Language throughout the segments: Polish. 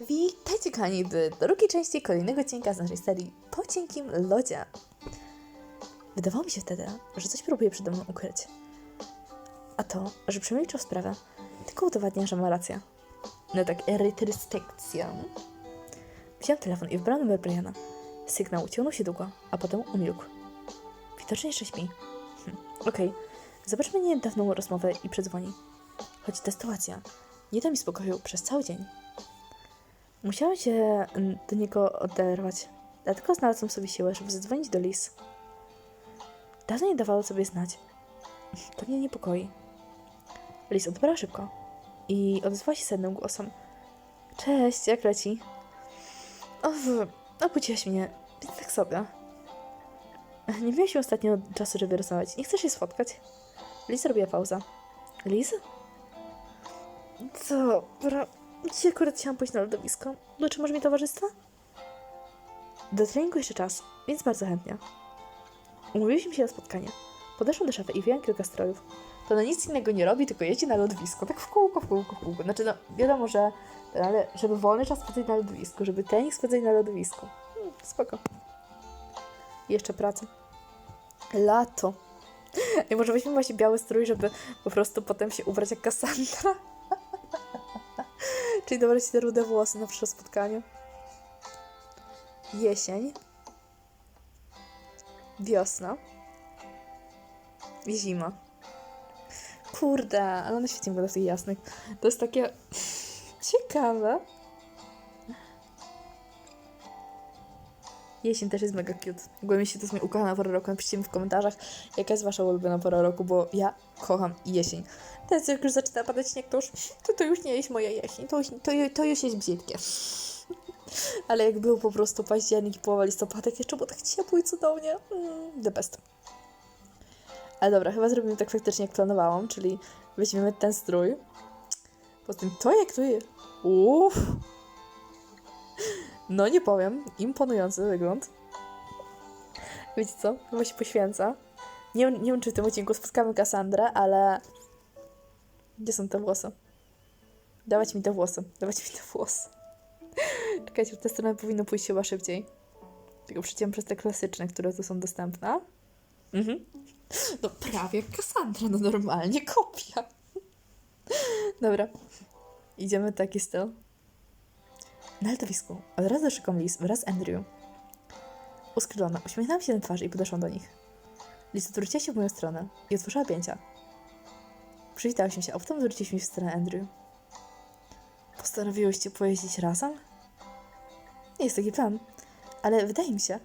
Witajcie kochani w drugiej części kolejnego odcinka z naszej serii Po cienkim lodzie. Wydawało mi się wtedy, że coś próbuje przede mną ukryć. A to, że przemilczał sprawę, tylko udowadnia, że ma rację. No tak, retrospekcja. Wziąłem telefon i wybrałem numer Briana. Sygnał ciągnął się długo, a potem umilkł. Widocznie jeszcze śpi. Hm, Okej, zobaczmy niedawną rozmowę i przedzwoni. Choć ta sytuacja nie da mi spokoju przez cały dzień. Musiałam się mm, do niego oderwać, dlatego znalazłam sobie siłę, żeby zadzwonić do Liz. Dawno nie dawało sobie znać. To mnie niepokoi. Liz odbrała szybko i odezwała się sennym głosem. Cześć, jak leci? O, obudziłaś mnie, więc tak sobie. Nie miałaś ostatnio czasu, żeby rozmawiać. Nie chcesz się spotkać? Liz robiła pauzę. Liz? Dobra. Dzisiaj akurat chciałam pójść na lodowisko. Dotrzymasz mi towarzystwa? Do treningu jeszcze czas, więc bardzo chętnie. Umówiliśmy się na spotkanie. Podeszłam do szafy i wyjąłem kilka strojów. To ona nic innego nie robi, tylko jedzie na lodowisko. Tak w kółko, w kółko, w kółko. Znaczy, no, wiadomo, że ale żeby wolny czas spędzać na lodowisku, żeby trening spędzać na lodowisku. Hmm, spoko. Jeszcze praca. Lato. I może weźmy właśnie biały strój, żeby po prostu potem się ubrać jak Cassandra. Czyli dobrać te rude włosy na przyszłe spotkanie. Jesień. Wiosna. Zima. Kurde, ale one świetnie wygląda w tych jasnych. To jest takie ciekawe. Jesień też jest mega cute. W ogóle się to jest moja ukochana pora roku. Napiszcie mi w komentarzach, jaka jest wasza ulubiona pora roku, bo ja kocham jesień. Teraz jak już zaczyna padać śnieg, to już, to, to już nie jest moja jesień. To już, to, to już jest brzydkie. Ale jak był po prostu październik i połowa listopada, jak jeszcze było tak ciepło i cudownie. Mm, the best. Ale dobra, chyba zrobimy tak faktycznie jak planowałam, czyli weźmiemy ten strój. Poza tym to jak tu jest. Uff. No nie powiem, imponujący wygląd. Wiecie co? Chyba się poświęca. Nie, nie wiem, czy w tym odcinku spotkamy Kassandrę, ale... Gdzie są te włosy? Dawać mi te włosy. Dawać mi te włosy. Czekajcie, w tę stronę powinno pójść chyba szybciej. Tylko przeciąłem przez te klasyczne, które tu są dostępne. Mhm. No prawie Kassandra, no normalnie, kopia. Dobra. Idziemy taki styl. Na letowisku od razu doszukam Liz wraz z Andrew. Uskrzydlona, uśmiechnęłam się na twarz i podeszłam do nich. Liz odwróciła się w moją stronę i otworzyła pięcia. Przywitałyśmy się, a potem zwróciliśmy się w stronę Andrew. Postanowiłyście pojeździć razem? Nie jest taki plan, ale wydaje mi się,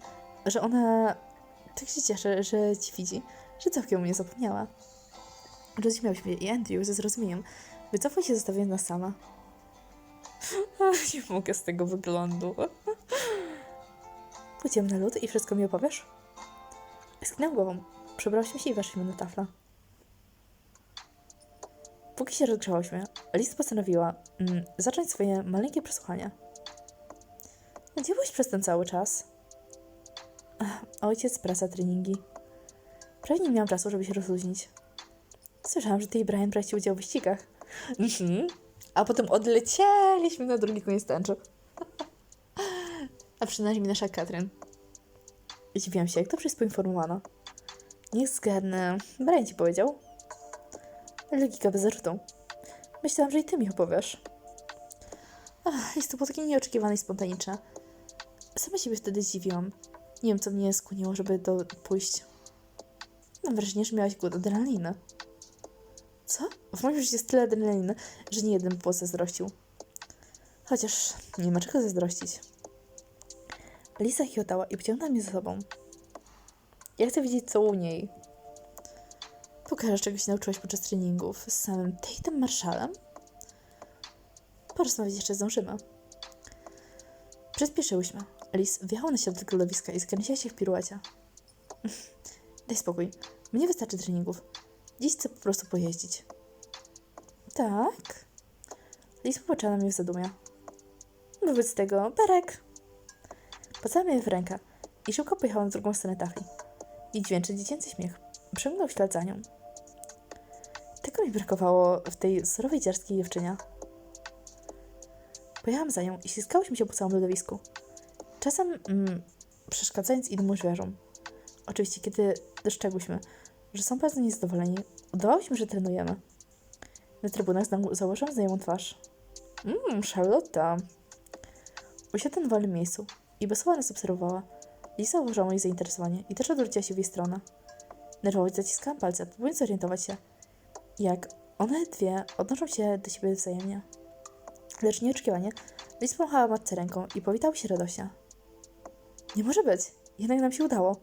że ona tak się cieszy, że ci widzi, że całkiem mnie zapomniała. Rozumiałyśmy i Andrew ze zrozumieniem wycofał się, zostawiając nas sama. Nie mogę z tego wyglądu. Pójdziemy na lód i wszystko mi opowiesz? Sknęłam głową. Przebrałyśmy się i weszliśmy na tafla. Póki się rozgrzewałyśmy, Liz postanowiła mm, zacząć swoje maleńkie przesłuchanie. Gdzie byłeś przez ten cały czas? Ach, ojciec, praca, treningi. Prawie nie miałam czasu, żeby się rozluźnić. Słyszałam, że ty i Brian braliście udział w wyścigach. Mhm. A potem odlecieliśmy na drugi koniec tęczy. A przynajmniej nasza Katrin. Dziwiłam się, jak dobrze jest poinformowana. Niech zgadnę. Brian ci powiedział. Logika bez zarzutu. Myślałam, że i ty mi opowiesz. Ach, jest to było takie nieoczekiwane i spontaniczne. Sama siebie wtedy zdziwiłam. Nie wiem, co mnie skłoniło, żeby to pójść. Mam wrażenie, że miałaś głód adrenaliny. Co? W moim życiu jest tyle adrenaliny, że nie jeden było zazdrościł. Chociaż nie ma czego zazdrościć. Lisa chiotała i pociągnęła mnie za sobą. Ja chcę wiedzieć, co u niej. Pokażesz, czego się nauczyłaś podczas treningów z samym Tatem Marshallem? Porozmawiać jeszcze zdążymy. Przyspieszyłyśmy. Lis wjechała na środek lodowiska i skręciła się w piruecie. Daj spokój. Mnie wystarczy treningów. Dziś chcę po prostu pojeździć. Tak? Lis popatrzyła mnie w zadumie. Wobec tego, Berek. Pocałam jej w rękę i szybko pojechałam w drugą stronę tafli. I dźwięczy dziecięcy śmiech. Przemknął ślad za nią. Tego mi brakowało w tej surowej dziarskiej dziewczynie. Pojechałam za nią i ściskałyśmy się po całym lodowisku. Czasem mm, przeszkadzając innemu zwierzom. Oczywiście, kiedy dostrzegłyśmy, że są bardzo niezadowoleni, udawałyśmy, że trenujemy. Na trybunach zauważyłam znajomą twarz. Mmm, Charlotta. Usiadła na wolnym miejscu i bezsłowo nas obserwowała. Lisa zauważyła moje zainteresowanie i też odwróciła się w jej stronę. Nerwowo zaciskałam palce, próbując zorientować się, jak one dwie odnoszą się do siebie wzajemnie. Lecz nieoczekiwanie, Liz pomachała matce ręką i powitała się radośnie. Nie może być! Jednak nam się udało.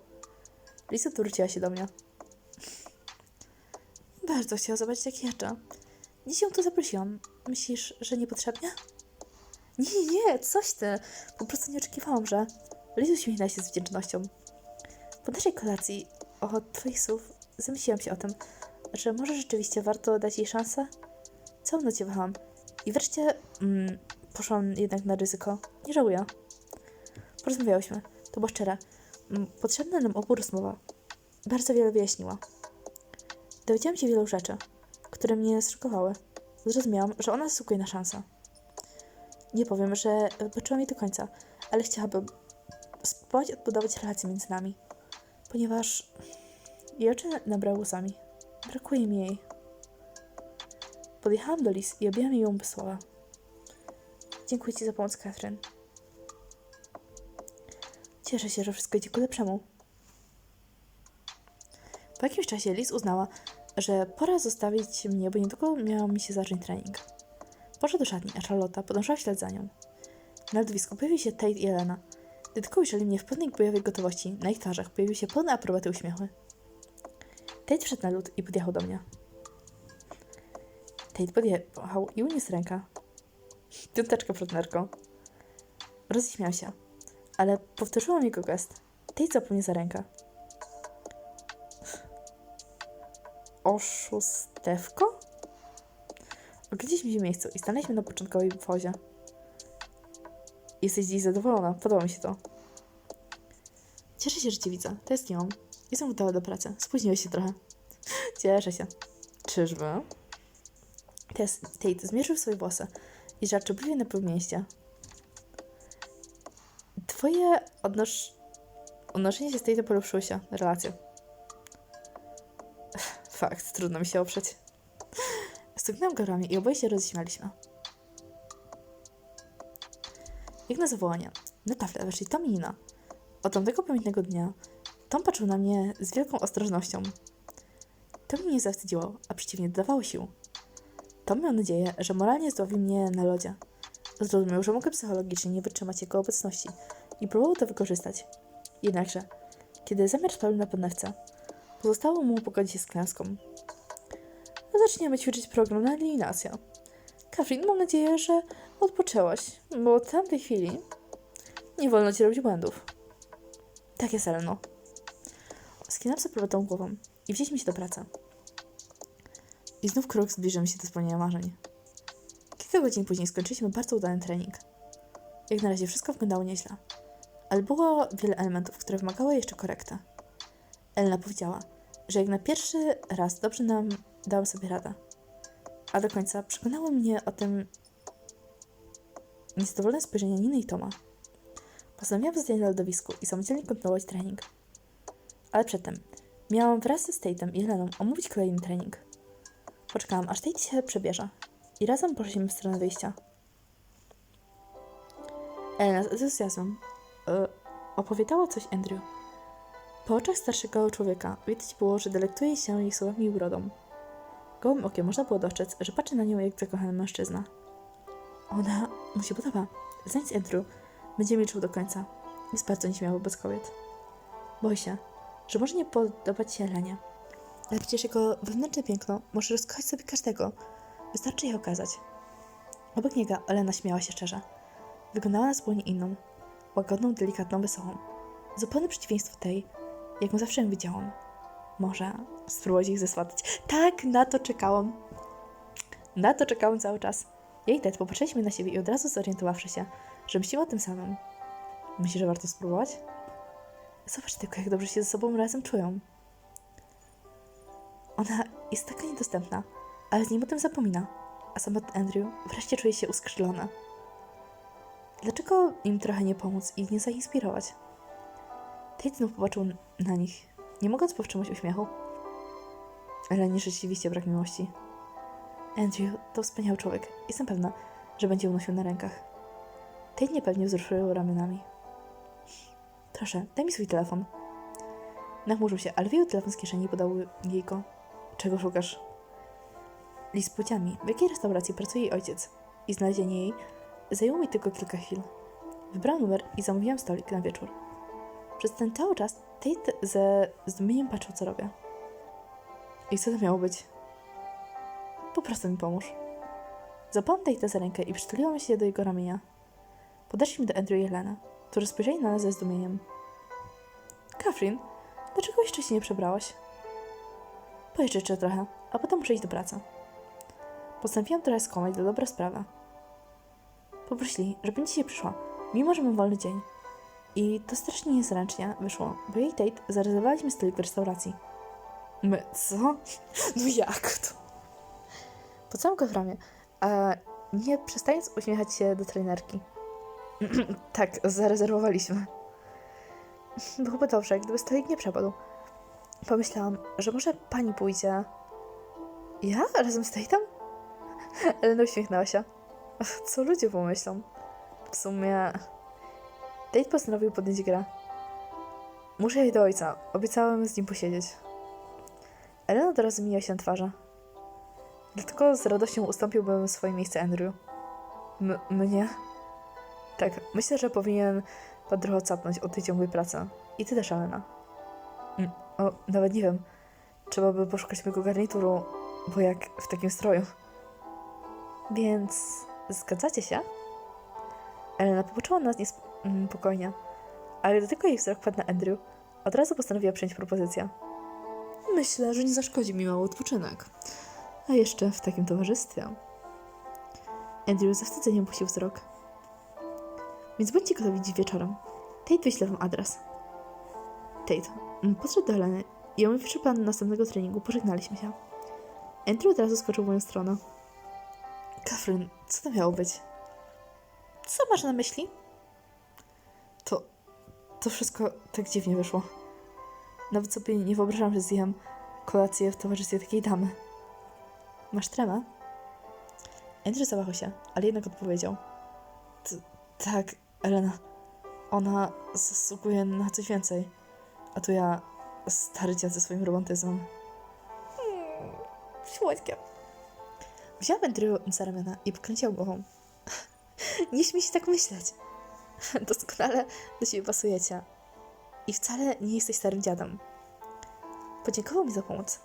Lisa odwróciła się do mnie. Bardzo chciała zobaczyć, jak jeżdżę. Dziś ją tu zaprosiłam. Myślisz, że niepotrzebnie? Nie, nie, coś ty. Po prostu nie oczekiwałam, że... Liz uśmiechnęła się z wdzięcznością. Po naszej kolacji, od twoich słów, zamyśliłam się o tym, że może rzeczywiście warto dać jej szansę? Całą noc wahałam. I wreszcie mm, poszłam jednak na ryzyko. Nie żałuję. Porozmawiałyśmy. To było szczere. Mm, Potrzebna nam obu rozmowa. Bardzo wiele wyjaśniła. Dowiedziałam się wielu rzeczy, które mnie zszokowały. Zrozumiałam, że ona zasługuje na szansę. Nie powiem, że wybaczyłam jej do końca, ale chciałabym spróbować odbudować relacje między nami, ponieważ jej oczy nabrały łzami. Brakuje mi jej. Podjechałam do Liz i objęłam ją bez słowa. Dziękuję Ci za pomoc, Catherine. Cieszę się, że wszystko idzie ku lepszemu. Po jakimś czasie Liz uznała, że pora zostawić mnie, bo niedługo miał mi się zacząć trening. Poszła do szatni, a Charlotta podążała ślad za nią. Na lodowisku pojawiły się Tate i Elena. Gdy tylko ujrzeli mnie w pełnej bojowej gotowości, na ich twarzach pojawiły się pełne aprobaty uśmiechy. Tate wszedł na lód i podjechał do mnie. Tate podjechał i uniósł rękę. Piąteczka, partnerko. Roześmiał się, ale powtórzyłam jego gest. Tate zapał mnie za rękę. Oszustewko? Oglądaliśmy się w miejscu i stanęliśmy na początkowej wozie. Jesteś dziś zadowolona, podoba mi się to. Cieszę się, że cię widzę. To jest ją. Jestem gotowa do pracy. Spóźniłeś się trochę. Cieszę się. Czyżby? Tate zmierzył swoje włosy i żartobliwie napił mięścia. Twoje odnosz... odnoszenie się z Tate polepszyło się. Relacje. Fakt, trudno mi się oprzeć. Stuknęłam go ramię i oboje się rozśmialiśmy. Jak na zawołanie. Na tafle weszli Tom i Nina. Od tamtego pamiętnego dnia Tom patrzył na mnie z wielką ostrożnością. To mnie nie zawstydziło, a przeciwnie dodawało sił. Tom miał nadzieję, że moralnie zdławi mnie na lodzie. Zrozumiał, że mogę psychologicznie nie wytrzymać jego obecności i próbował to wykorzystać. Jednakże, kiedy zamiar na panewce, pozostało mu pogodzić się z klęską. Zaczniemy ćwiczyć program na eliminację. Kafrin, mam nadzieję, że odpoczęłaś, bo od tamtej chwili nie wolno ci robić błędów. Tak jest, Eleno. Skinam sobie tą głową i wzięliśmy się do pracy. I znów krok zbliżył się do spełnienia marzeń. Kilka godzin później skończyliśmy bardzo udany trening. Jak na razie wszystko wyglądało nieźle, ale było wiele elementów, które wymagały jeszcze korekty. Elena powiedziała, że jak na pierwszy raz dobrze nam dałam sobie radę, a do końca przekonały mnie o tym niezadowolone spojrzenie Niny i Toma. Postanowiłam zostać na lodowisku i samodzielnie kontynuować trening. Ale przedtem miałam wraz ze State'em i Heleną omówić kolejny trening. Poczekałam, aż Tate się przebierze i razem poszliśmy w stronę wyjścia. Elena z entuzjazmem e, opowiadała coś Andrew. Po oczach starszego człowieka widać było, że delektuje się jej słowami i urodą. Gołym okiem można było dostrzec, że patrzy na nią jak zakochany mężczyzna. Ona mu się podoba. Znając Andrew, będzie milczył do końca. Jest bardzo nieśmiały wobec kobiet. Boi się, że może nie podobać się Elenie. Ale przecież jego wewnętrzne piękno może rozkochać sobie każdego. Wystarczy je okazać. Obok niego Elena śmiała się szczerze. Wyglądała na zupełnie inną. Łagodną, delikatną, wesołą. Zupełne przeciwieństwo tej, jaką zawsze ją widziałam. Może spróbować ich zesłatać. Tak, na to czekałam. Na to czekałam cały czas. Ja Ted popatrzyliśmy na siebie i od razu zorientowawszy się, że myślimy o tym samym. Myślisz, że warto spróbować? Zobacz tylko, jak dobrze się ze sobą razem czują. Ona jest taka niedostępna, ale z nim o tym zapomina, a samotny Andrew wreszcie czuje się uskrzydlony. Dlaczego im trochę nie pomóc i nie zainspirować? Tate znów popatrzył na nich, nie mogąc powstrzymać uśmiechu. Ale nie rzeczywiście brak miłości. Andrew to wspaniały człowiek. Jestem pewna, że będzie unosił na rękach. Tate niepewnie wzruszył ramionami. Proszę, daj mi swój telefon. Nachmurzył się, ale wyjął telefon z kieszeni i podał jej go. Czego szukasz? List z płciami. W jakiej restauracji pracuje jej ojciec? I znalezienie jej zajęło mi tylko kilka chwil. Wybrałam numer i zamówiłam stolik na wieczór. Przez ten cały czas Tate ze zdumieniem patrzył, co robię. I co to miało być? Po prostu mi pomóż. Zapałam Tate'a za rękę i przytuliłam się do jego ramienia. Podeszliśmy do Andrew i Helena, którzy spojrzeli na nas ze zdumieniem. Catherine, dlaczego jeszcze się nie przebrałaś? Pojedź jeszcze trochę, a potem muszę iść do pracy. Postanowiłam trochę skłamać dla dobra sprawy. Poprosili, żebym dzisiaj przyszła, mimo że mam wolny dzień. I to strasznie niezręcznie wyszło, bo jej Tate zarezerwowaliśmy stolik w restauracji. My, co? No jak to? Po całym ramię, a nie przestając uśmiechać się do trenerki. tak, zarezerwowaliśmy. Byłoby dobrze, gdyby stolik nie przepadł. Pomyślałam, że może pani pójdzie. Ja? Razem z Tate'em? Elena uśmiechnęła się. Co ludzie pomyślą? W sumie... Tate postanowił podjąć grę. Muszę jej do ojca. Obiecałem z nim posiedzieć. Elena od razu zmieniła się na twarzy. Dlatego z radością ustąpiłbym swoje miejsce Andrew. M- mnie? Tak, myślę, że powinien pan trochę odsapnąć od tej ciągłej pracy. I ty też, Elena. O, nawet nie wiem. Trzeba by poszukać mojego garnituru, bo jak w takim stroju. Więc zgadzacie się? Elena popatrzyła na nas niespokojnie, ale gdy tylko jej wzrok padł na Andrew, od razu postanowiła przyjąć propozycję. Myślę, że nie zaszkodzi mi mały odpoczynek. A jeszcze w takim towarzystwie. Andrew ze wstydzeniem puścił wzrok. Więc bądźcie gotowi dziś wieczorem. Tate wyśle wam adres. Tate mm, podszedł do Heleny i omówiwszy plan następnego treningu, pożegnaliśmy się. Andrew od razu skoczył w moją stronę. Catherine, co to miało być? Co masz na myśli? To... wszystko tak dziwnie wyszło. Nawet sobie nie wyobrażam, że zjem kolację w towarzystwie takiej damy. Masz tremę? Andrew zawahał się, ale jednak odpowiedział. Tak, Elena. Ona zasługuje na coś więcej. A tu ja, stary dziad ze swoim romantyzmem. Hmm, słodkie. Wziąłem Andrew za ramiona i pokręciła głową. nie śmiej się tak myśleć. Doskonale do siebie pasujecie. I wcale nie jesteś starym dziadem. Podziękował mi za pomoc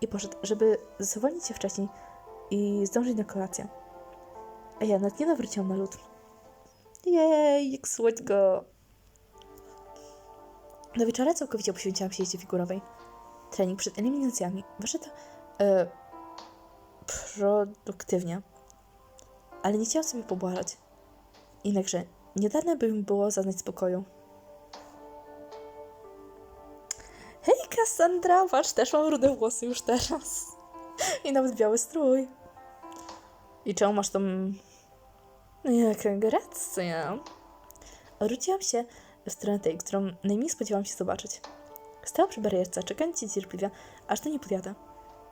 i poszedł, żeby zwolnić się wcześniej i zdążyć na kolację. A ja nawet nie nawróciłam na lód. Jej, jak słodko. Do wieczora całkowicie poświęciłam się jeździe figurowej. Trening przed eliminacjami wyszedł e, produktywnie. Ale nie chciałam sobie pobłażać. Jednakże niedawno by mi było zaznać spokoju. Hej, Cassandra, patrz, też mam rude włosy już teraz. I nawet biały strój. I czemu masz tą... Jaka gracja. Odwróciłam się w stronę tej, którą najmniej spodziewałam się zobaczyć. Stała przy barierce, czekając niecierpliwie, aż to nie podjadę.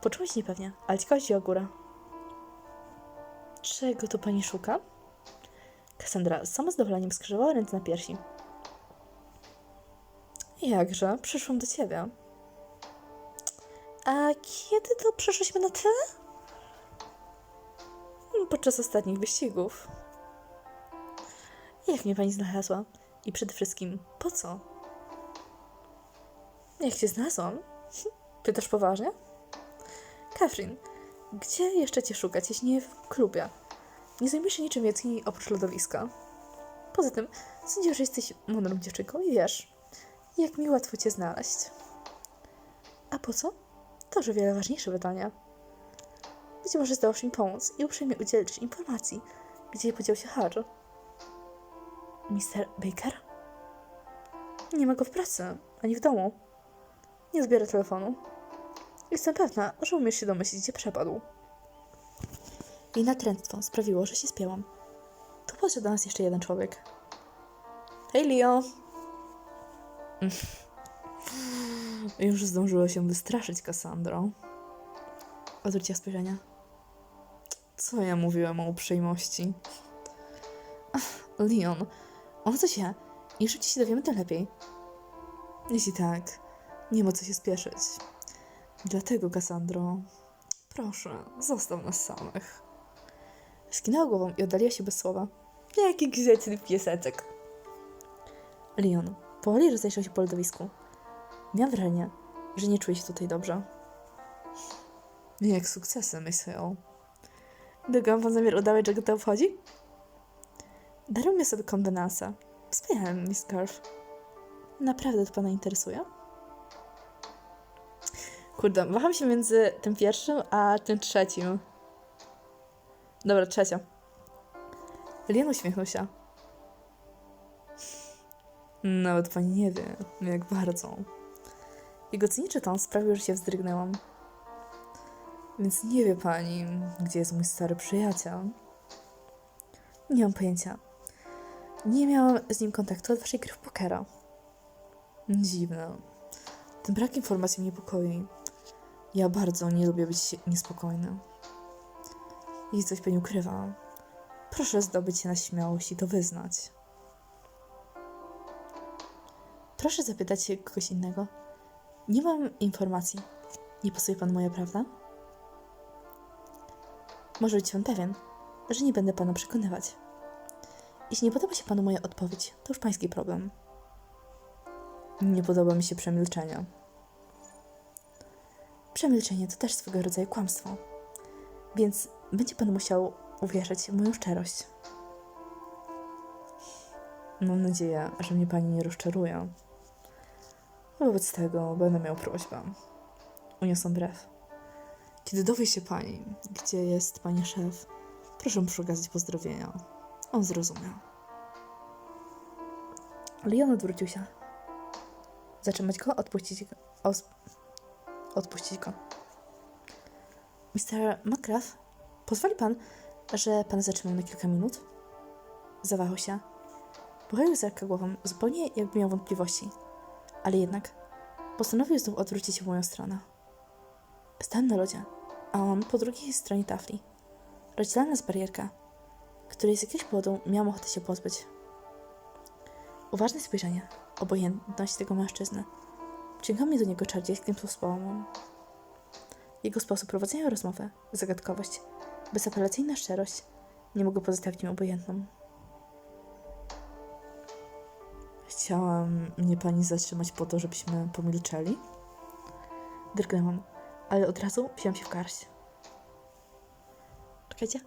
Poczułam się niepewnie, ale ciekawość wzięła górę. Czego tu pani szuka? Cassandra z samozadowoleniem skrzyżowała ręce na piersi. Jakże? Przyszłam do ciebie. A kiedy to przeszliśmy na ty? Podczas ostatnich wyścigów. Jak mnie pani znalazła? I przede wszystkim, po co? Jak cię znalazłam? Pytasz poważnie? Catherine, gdzie jeszcze cię szukać, jeśli nie w klubie? Nie zajmujesz się niczym więcej oprócz lodowiska. Poza tym, sądzę, że jesteś mądrą dziewczynką i wiesz, jak mi łatwo cię znaleźć. A po co? To o wiele ważniejsze pytanie. Być może zdołasz mi pomóc i uprzejmie udzielić informacji, gdzie podział się Harry. Mister Baker? Nie ma go w pracy, ani w domu. Nie zbiera telefonu. Jestem pewna, że umiesz się domyślić, gdzie przepadł. Jej natręctwo sprawiło, że się spięłam. Blisko podszedł do nas jeszcze jeden człowiek. Hej, Leo! Już zdążyła się wystraszyć Cassandrą. Odwróciła spojrzenia. Co ja mówiłam o uprzejmości? Leon, on coś wie. Im szybciej się dowiemy, tym lepiej. Jeśli tak, nie ma co się spieszyć. Dlatego, Cassandro, proszę, zostaw nas samych. Skinęła głową i oddaliła się bez słowa. Jaki grzeczny pieseczek. Leon powoli rozejrzał się po lodowisku. Miał wrażenie, że nie czuje się tutaj dobrze. Jak sukcesy. Długo mam pan zamiar udawać, że go to obchodzi? Darujmy sobie konwenansa. Wspaniale, Miss Curve. Naprawdę to pana interesuje? Kurde, waham się między tym pierwszym, a tym trzecim. Dobra, trzecia. Lien uśmiechnął się. Nawet pani nie wie, jak bardzo. Jego cyniczy ton sprawił, że się wzdrygnęłam. Więc nie wie pani, gdzie jest mój stary przyjaciel. Nie mam pojęcia. Nie miałam z nim kontaktu od waszej gry w pokera. Dziwne. Ten brak informacji mnie niepokoi. Ja bardzo nie lubię być niespokojna. Jeśli coś pani ukrywa, proszę zdobyć się na śmiałość i to wyznać. Proszę zapytać się kogoś innego. Nie mam informacji. Nie pasuje panu moja prawda? Może być pan pewien, że nie będę pana przekonywać. Jeśli nie podoba się panu moja odpowiedź, to już pański problem. Nie podoba mi się przemilczenie. Przemilczenie to też swego rodzaju kłamstwo. Więc będzie pan musiał uwierzyć w moją szczerość. Mam nadzieję, że mnie pani nie rozczaruje. Wobec tego będę miał prośbę. Uniosą brew. Kiedy dowie się pani, gdzie jest pani szef, proszę przekazać pozdrowienia. On zrozumiał. Leon odwrócił się. Zatrzymać go? Odpuścić go? Os- odpuścić go. Mr. McGrath, pozwoli pan, że pan zatrzymał na kilka minut? Zawahał się. Pochylił zerka głową, zupełnie jakby miał wątpliwości. Ale jednak postanowił znów odwrócić się w moją stronę. Stałem na lodzie, a on po drugiej stronie tafli. Rozdzielana nas barierka, której z jakiegoś powodu miałam ochotę się pozbyć. Uważne spojrzenie, obojętność tego mężczyzny przyciąga mnie do niego czarodziejskim sposobem. Jego sposób prowadzenia rozmowy, zagadkowość, bezapelacyjna szczerość nie mogą pozostawić mnie obojętną. Chciałam mnie pani zatrzymać po to, żebyśmy pomilczeli. Drgnęłam, ale od razu wziąłem się w garść. Czekajcie.